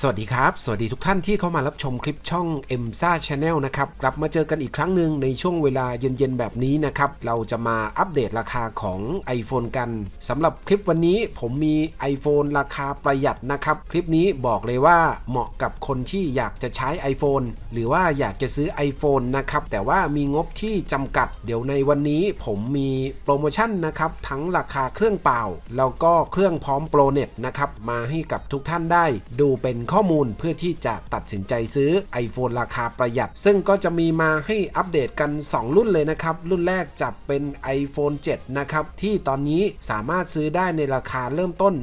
สวัสดีครับ สวัสดีทุกท่านที่เข้ามารับชมคลิปช่อง m s a Channel นะครับ กลับมาเจอกันอีกครั้งหนึ่งในช่วงเวลาเย็นๆ แบบนี้นะครับ เราจะมาอัปเดตราคาของ iPhone กันสำหรับคลิปวันนี้ผมมี iPhone ราคาประหยัดนะครับ คลิปนี้บอกเลยว่าเหมาะกับคนที่อยากจะใช้ iPhone หรือว่าอยากจะซื้อ iPhone นะครับ แต่ว่ามีงบที่จำกัด เดี๋ยวในวันนี้ผมมีโปรโมชั่นนะครับ ทั้งราคาเครื่องเปล่า แล้วก็เครื่องพร้อมโปรเน็ตนะครับ มาให้กับทุกท่านได้ดูเป็นข้อมูลเพื่อที่จะตัดสินใจซื้อ iPhone ราคาประหยัด ซึ่งก็จะมีมาให้อัปเดตกัน 2 รุ่นเลยนะครับ รุ่นแรกจะเป็น iPhone 7 นะครับ ที่ตอนนี้สามารถซื้อได้ในราคาเริ่มต้น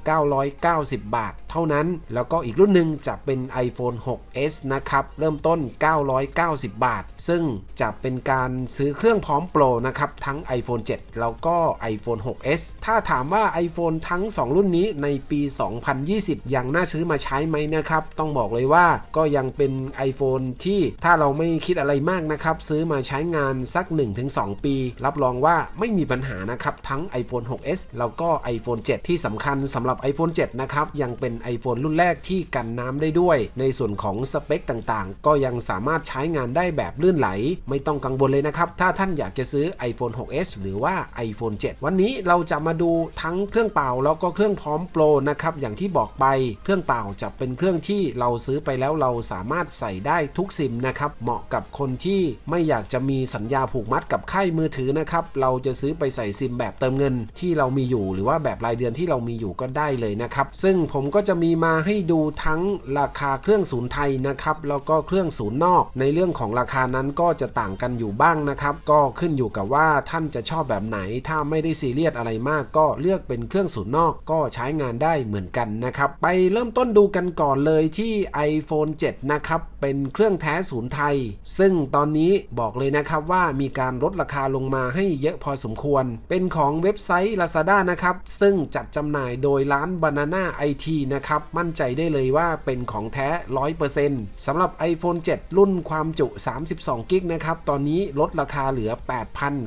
1,990 บาท เท่านั้น แล้วก็อีกรุ่นหนึ่งจะเป็น iPhone 6s นะครับ เริ่มต้น 990 บาท ซึ่งจะเป็นการซื้อเครื่องพร้อมโปรนะครับ ทั้ง iPhone 7 แล้วก็ iPhone 6s ถ้าถามว่า iPhone ทั้ง 2 รุ่นนี้ในปี 2020 ยังน่าซื้อมาใช้ช้ไหมนะครับ ต้องบอกเลยว่าก็ยังเป็น iPhone ที่ถ้าเราไม่คิดอะไรมากนะครับ ซื้อมาใช้งานสัก 1-2 ปี รับรองว่าไม่มีปัญหานะครับ ทั้ง iPhone 6s แล้วก็ iPhone 7 ที่สำคัญสำหรับ iPhone 7 นะครับ ยังเป็น iPhone รุ่นแรกที่กันน้ำได้ด้วย ในส่วนของสเปคต่างๆ ก็ยังสามารถใช้งานได้แบบลื่นไหล ไม่ต้องกังวลเลยนะครับ ถ้าท่านอยากจะซื้อ iPhone 6s หรือว่า iPhone 7 วันนี้เราจะมาดูทั้งเครื่องเปล่าแล้วก็เครื่องพร้อมโปรนะครับอย่างที่บอกไปเครื่องเปล่าจะเป็นเครื่องที่เราซื้อไปแล้วเราสามารถใส่ได้ทุกซิมนะครับ เหมาะกับคนที่ไม่อยากจะมีสัญญาผูกมัดกับค่ายมือถือนะครับ เราจะซื้อไปใส่ซิมแบบเติมเงินที่เรามีอยู่ หรือว่าแบบรายเดือนที่เรามีอยู่ก็ได้เลยนะครับ ซึ่งผมก็จะมีมาให้ดูทั้งราคาเครื่องศูนย์ไทยนะครับ แล้วก็เครื่องศูนย์นอก ในเรื่องของราคานั้นก็จะต่างกันอยู่บ้างนะครับ ก็ขึ้นอยู่กับว่าท่านจะชอบแบบไหน ถ้าไม่ได้ซีเรียสอะไรมาก ก็เลือกเป็นเครื่องศูนย์นอก ก็ใช้งานได้เหมือนกันนะครับ ไปเริ่มต้นดูกันก่อนเลยที่ iPhone 7 นะครับเป็นเครื่องแท้ศูนย์ไทย ซึ่งตอนนี้บอกเลยนะครับว่ามีการลดราคาลงมาให้เยอะพอสมควร เป็นของเว็บไซต์ Lazada นะครับ ซึ่งจัดจำหน่ายโดยร้าน Banana IT นะครับ มั่นใจได้เลยว่าเป็นของแท้ 100%สำหรับ iPhone 7 รุ่นความจุ 32กิกนะครับ ตอนนี้ลดราคาเหลือ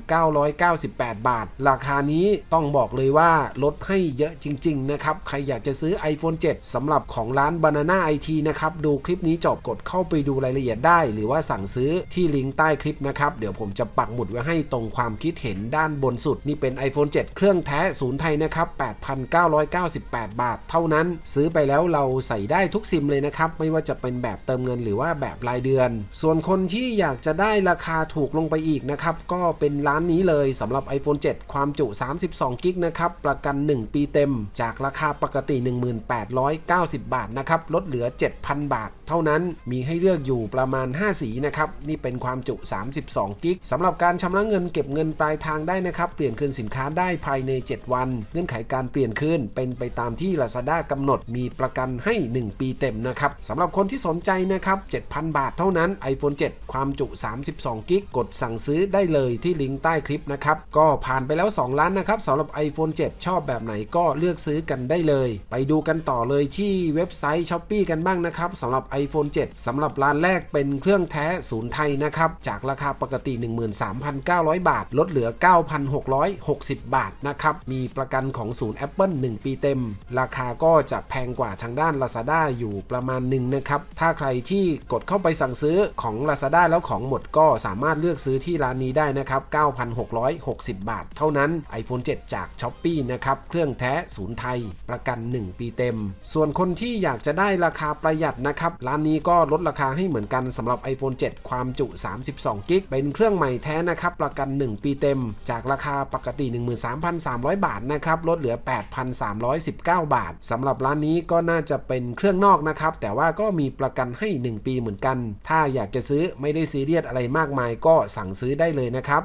8,998 บาท ราคานี้ต้องบอกเลยว่าลดให้เยอะจริง ๆ นะครับ ใครอยากจะซื้อ iPhone 7สำหรับของร้าน Banana IT นะครับ ดูคลิปนี้จบกดเข้าาไปดูรายละเอียดได้ หรือว่าสั่งซื้อที่ลิงก์ใต้คลิปนะครับเดี๋ยวผมจะปักหมุดไว้ให้ตรงความคิดเห็นด้านบนสุด นี่เป็น iPhone 7 เครื่องแท้ศูนย์ไทยนะครับ 8,998 บาท เท่านั้น ซื้อไปแล้วเราใส่ได้ทุกซิมเลยนะครับ ไม่ว่าจะเป็นแบบเติมเงินหรือว่าแบบรายเดือน ส่วนคนที่อยากจะได้ราคาถูกลงไปอีกนะครับ ก็เป็นร้านนี้เลยสำหรับ iPhone 7 ความจุ 32 กิกนะครับ ประกัน 1 ปีเต็ม จากราคาปกติ 1890 บาทนะครับ ลดเหลือ 7,000 บาท เท่านั้น มีให้เลือกอยู่ประมาณ 5 สีนะครับนี่เป็นความจุ 32 กิกสำหรับการชำระเงินเก็บเงินปลายทางได้นะครับเปลี่ยนคืนสินค้าได้ภายใน 7 วัน เงื่อนไขการเปลี่ยนคืนเป็นไปตามที่ Lazada กำหนดมีประกันให้ 1 ปีเต็มนะครับสำหรับคนที่สนใจนะครับ 7,000 บาทเท่านั้น iPhone 7 ความจุ 32 กิกกดสั่งซื้อได้เลยที่ลิงก์ใต้คลิปนะครับก็ผ่านไปแล้ว 2 ล้านนะครับสำหรับ iPhone 7 ชอบแบบไหนก็เลือกซื้อกันได้เลย ไปดูกันต่อเลยที่เว็บไซต์ s h อ p e e กันบ้างนะครับสำหรับ iPhone 7สำหรับร้านแรกเป็นเครื่องแท้ศูนย์ไทยนะครับ จากราคาปกติ 13,900 บาท ลดเหลือ 9,660 บาทนะครับ มีประกันของศูนย์ Apple 1 ปีเต็ม ราคาก็จะแพงกว่าทางด้าน Lazada อยู่ประมาณหนึ่งนะครับ ถ้าใครที่กดเข้าไปสั่งซื้อของ Lazada แล้วของหมดก็สามารถเลือกซื้อที่ร้านนี้ได้นะครับ 9,660 บาท เท่านั้น iPhone 7 จาก s h อ p e e นะครับ เครื่องแท้ศูนย์ไทย ประกัน 1 ปีเต็ม ส่วนคนที่อยากจะได้ราคาประหยัดนะครับ ร้านนี้ก็ลดราคาให้เหมือนกันสำหรับ iPhone 7 ความจุ 32กิกเป็นเครื่องใหม่แท้นะครับ ประกัน 1 ปีเต็ม จากราคาปกติ 13,300 บาทนะครับ ลดเหลือ 8,319 บาทสำหรับร้านนี้ก็น่าจะเป็นเครื่องนอกนะครับ แต่ว่าก็มีประกันให้ 1 ปีเหมือนกัน ถ้าอยากจะซื้อไม่ได้ซีเรียสอะไรมากมาย ก็สั่งซื้อได้เลยนะครับ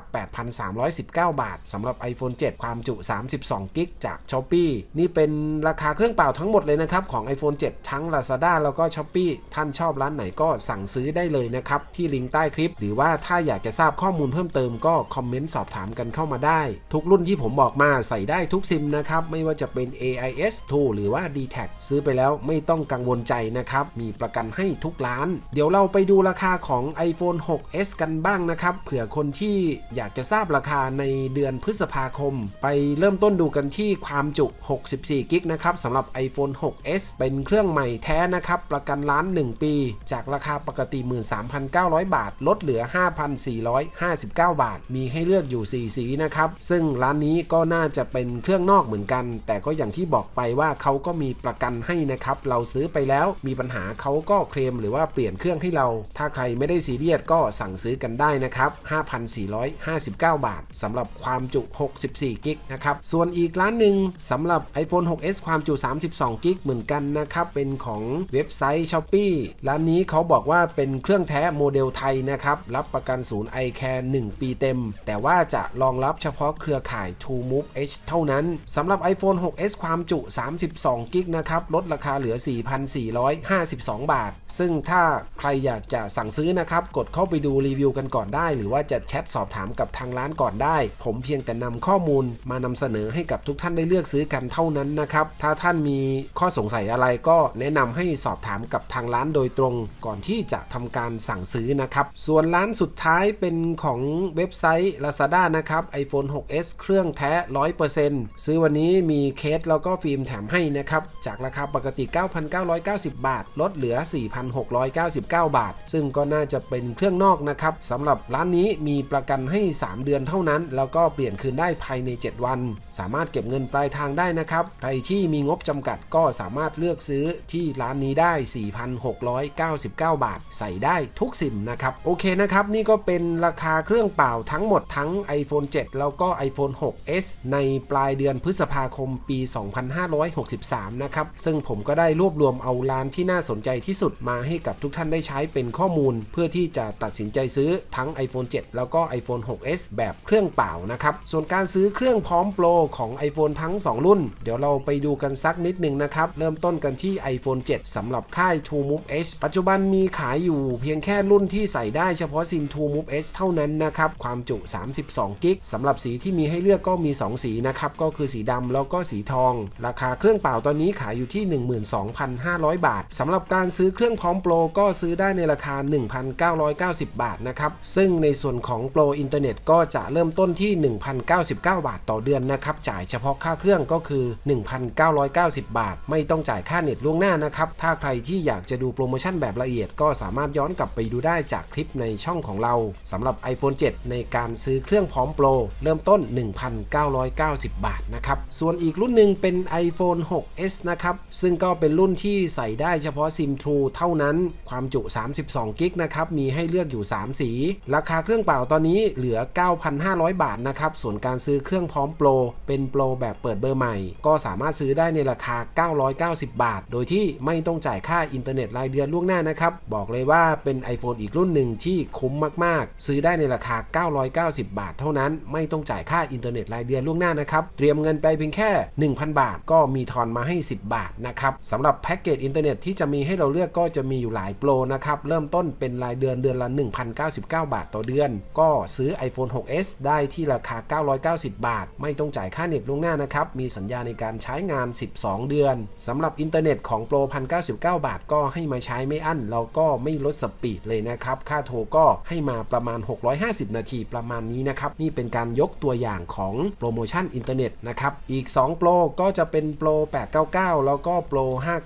8,319 บาทสำหรับ iPhone 7 ความจุ 32กิกจาก s h อ p e e นี่เป็นราคาเครื่องเปล่าทั้งหมดเลยนะครับของ iPhone 7 ทั้ง Lazada แล้วก็ s h อ p e e ท่านชอบร้านไหนก็สั่งซื้อได้เลยนะครับ ที่ลิงก์ใต้คลิป หรือว่าถ้าอยากจะทราบข้อมูลเพิ่มเติมก็คอมเมนต์สอบถามกันเข้ามาได้ ทุกรุ่นที่ผมบอกมาใส่ได้ทุกซิมนะครับ ไม่ว่าจะเป็น AIS 2หรือว่า d t แทซื้อไปแล้วไม่ต้องกังวลใจนะครับ มีประกันให้ทุกร้าน เดี๋ยวเราไปดูราคาของ iPhone 6s กันบ้างนะครับเผื่อคนที่อยากจะทราบราคาในเดือนพฤษภาคม ไปเริ่มต้นดูกันที่ความจุ 64กิกนะครับสำหรับ iPhone 6s เป็นเครื่องใหม่แท้นะครับ ประกันล้าน 1 ปี จากราคาปกติ 13,900 บาท ลดเหลือ 5,459 บาท มีให้เลือกอยู่ 4 สีนะครับ ซึ่งร้านนี้ก็น่าจะเป็นเครื่องนอกเหมือนกัน แต่ก็อย่างที่บอกไปว่าเขาก็มีประกันให้นะครับ เราซื้อไปแล้วมีปัญหาเขาก็เคลมหรือว่าเปลี่ยนเครื่องให้เรา ถ้าใครไม่ได้ซีเรียสก็สั่งซื้อกันได้นะครับ 5,459 บาทสำหรับความจุ 64 กิกนะครับ ส่วนอีกร้านหนึ่งสำหรับ iPhone 6s ความจุ 32 กิกเหมือนกันนะครับ เป็นของเว็บไซต์ s h อ p e e ร้านนี้เขาขาบอกว่าเป็นเครื่องแท้โมเดลไทยนะครับ รับประกันศูนย์ iCare 1 ปีเต็ม แต่ว่าจะรองรับเฉพาะเครือข่าย True Move H เท่านั้นสำหรับ iPhone 6s ความจุ 32กิกนะครับ ลดราคาเหลือ 4,452 บาท ซึ่งถ้าใครอยากจะสั่งซื้อนะครับ กดเข้าไปดูรีวิวกันก่อนได้ หรือว่าจะแชทสอบถามกับทางร้านก่อนได้ ผมเพียงแต่นำข้อมูลมานำเสนอให้กับทุกท่านได้เลือกซื้อกันเท่านั้นนะครับ ถ้าท่านมีข้อสงสัยอะไรก็แนะนำให้สอบถามกับทางร้านโดยตรงก่อนที่จะทำการสั่งซื้อนะครับ ส่วนร้านสุดท้ายเป็นของเว็บไซต์ Lazada นะครับ iPhone 6s เครื่องแท้ 100%ซื้อวันนี้มีเคสแล้วก็ฟิล์มแถมให้นะครับ จากราคาปกติ 9,990 บาท ลดเหลือ 4,699 บาท ซึ่งก็น่าจะเป็นเครื่องนอกนะครับสำหรับร้านนี้มีประกันให้ 3 เดือนเท่านั้น แล้วก็เปลี่ยนคืนได้ภายใน 7 วัน สามารถเก็บเงินปลายทางได้นะครับใครที่มีงบจำกัดก็สามารถเลือกซื้อที่ร้านนี้ได้ 4,699บาท ใส่ได้ทุกซิมนะครับ โอเคนะครับ นี่ก็เป็นราคาเครื่องเปล่าทั้งหมดทั้ง iPhone 7 แล้วก็ iPhone 6s ในปลายเดือนพฤษภาคมปี 2563 นะครับ ซึ่งผมก็ได้รวบรวมเอาร้านที่น่าสนใจที่สุดมาให้กับทุกท่านได้ใช้เป็นข้อมูล เพื่อที่จะตัดสินใจซื้อทั้ง iPhone 7 แล้วก็ iPhone 6s แบบเครื่องเปล่านะครับ ส่วนการซื้อเครื่องพร้อมโปรของ iPhone ทั้ง 2 รุ่น เดี๋ยวเราไปดูกันสักนิดหนึ่งนะครับ เริ่มต้นกันที่ iPhone 7สำหรับค่าย True Move H ปัจจุบันมีขายอยู่เพียงแค่รุ่นที่ใส่ได้เฉพาะซิม True Move H เท่านั้นนะครับ ความจุ 32 กิกสำหรับสีที่มีให้เลือกก็มี 2 สีนะครับ ก็คือสีดำแล้วก็สีทอง ราคาเครื่องเปล่าตอนนี้ขายอยู่ที่ 12,500 บาทสำหรับการซื้อเครื่องพร้อมโปรก็ซื้อได้ในราคา 1,990 บาทนะครับ ซึ่งในส่วนของโปรอินเทอร์เน็ตก็จะเริ่มต้นที่ 1,099 บาทต่อเดือนนะครับ จ่ายเฉพาะค่าเครื่องก็คือ 1,990 บาท ไม่ต้องจ่ายค่าเน็ตล่วงหน้านะครับ ถ้าใครที่อยากจะดูโปรโมชั่นแบบละเอียดก็สามารถย้อนกลับไปดูได้จากคลิปในช่องของเราสำหรับ iPhone 7 ในการซื้อเครื่องพร้อมโปร เริ่มต้น 1,990 บาทนะครับ ส่วนอีกรุ่นหนึ่งเป็น iPhone 6s นะครับ ซึ่งก็เป็นรุ่นที่ใส่ได้เฉพาะซิม True เท่านั้น ความจุ 32 กิกนะครับ มีให้เลือกอยู่ 3 สี ราคาเครื่องเปล่าตอนนี้เหลือ 9,500 บาทนะครับ ส่วนการซื้อเครื่องพร้อมโปร เป็นโปรแบบเปิดเบอร์ใหม่ ก็สามารถซื้อได้ในราคา 990 บาท โดยที่ไม่ต้องจ่ายค่าอินเทอร์เน็ตรายเดือนล่วงหน้านะครับ บอกเลยว่าเป็น iPhone อีกรุ่นหนึ่งที่คุ้มมากๆ ซื้อได้ในราคา 990 บาทเท่านั้น ไม่ต้องจ่ายค่าอินเทอร์เน็ตรายเดือนล่วงหน้านะครับ เตรียมเงินไปเพียงแค่ 1,000 บาท ก็มีทอนมาให้ 10 บาทนะครับสำหรับแพ็กเกจอินเทอร์เน็ตที่จะมีให้เราเลือกก็จะมีอยู่หลายโปรนะครับ เริ่มต้นเป็นรายเดือนเดือนละ 1,099 บาทต่อเดือน ก็ซื้อ iPhone 6s ได้ที่ราคา 990 บาท ไม่ต้องจ่ายค่าเน็ตล่วงหน้านะครับ มีสัญญาในการใช้งาน 12 เดือนสำหรับอินเทอร์เน็ตของโปร1,099 บาทก็ให้มาใช้ไม่อั้นเราก็ไม่ลดสปีดเลยนะครับ ค่าโทรก็ให้มาประมาณ 650 นาทีประมาณนี้นะครับ นี่เป็นการยกตัวอย่างของโปรโมชั่นอินเทอร์เน็ตนะครับ อีก 2 โปรก็จะเป็นโปร 899 แล้วก็โปร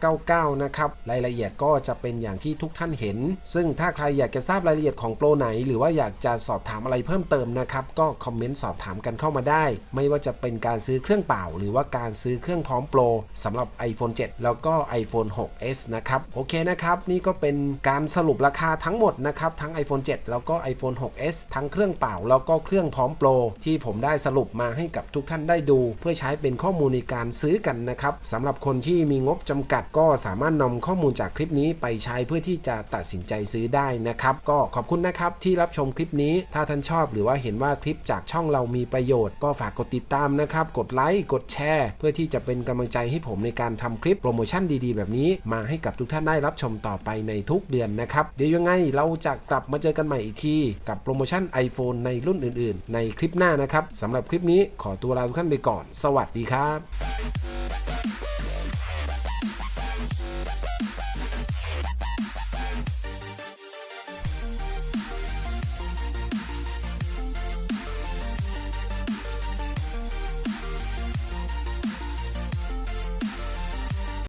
599 นะครับ รายละเอียดก็จะเป็นอย่างที่ทุกท่านเห็น ซึ่งถ้าใครอยากจะทราบรายละเอียดของโปรไหน หรือว่าอยากจะสอบถามอะไรเพิ่มเติมนะครับ ก็คอมเมนต์สอบถามกันเข้ามาได้ ไม่ว่าจะเป็นการซื้อเครื่องเปล่า หรือว่าการซื้อเครื่องพร้อมโปรสำหรับ iPhone 7 แล้วก็ iPhone 6s นะครับ โอเคนะครับ นี่ก็เป็นเป็นการสรุปราคาทั้งหมดนะครับ ทั้ง iPhone 7 แล้วก็ iPhone 6s ทั้งเครื่องเปล่า แล้วก็เครื่องพร้อมโปร ที่ผมได้สรุปมาให้กับทุกท่านได้ดู เพื่อใช้เป็นข้อมูลในการซื้อกันนะครับสำหรับคนที่มีงบจำกัดก็สามารถนำข้อมูลจากคลิปนี้ไปใช้เพื่อที่จะตัดสินใจซื้อได้นะครับ ก็ขอบคุณนะครับที่รับชมคลิปนี้ ถ้าท่านชอบหรือว่าเห็นว่าคลิปจากช่องเรามีประโยชน์ก็ฝากกดติดตามนะครับ กดไลค์ กดแชร์ เพื่อที่จะเป็นกำลังใจให้ผมในการทำคลิปโปรโมชั่นดีๆ แบบนี้ มาให้กับทุกท่านได้รับชมต่อไปในทุกเดือนนะครับ เดี๋ยวยังไงเราจะกลับมาเจอกันใหม่อีกที กับโปรโมชั่น iPhone ในรุ่นอื่น ๆ ในคลิปหน้านะครับสำหรับคลิปนี้ขอตัวลาทุกท่านไปก่อน สวัสดีครับ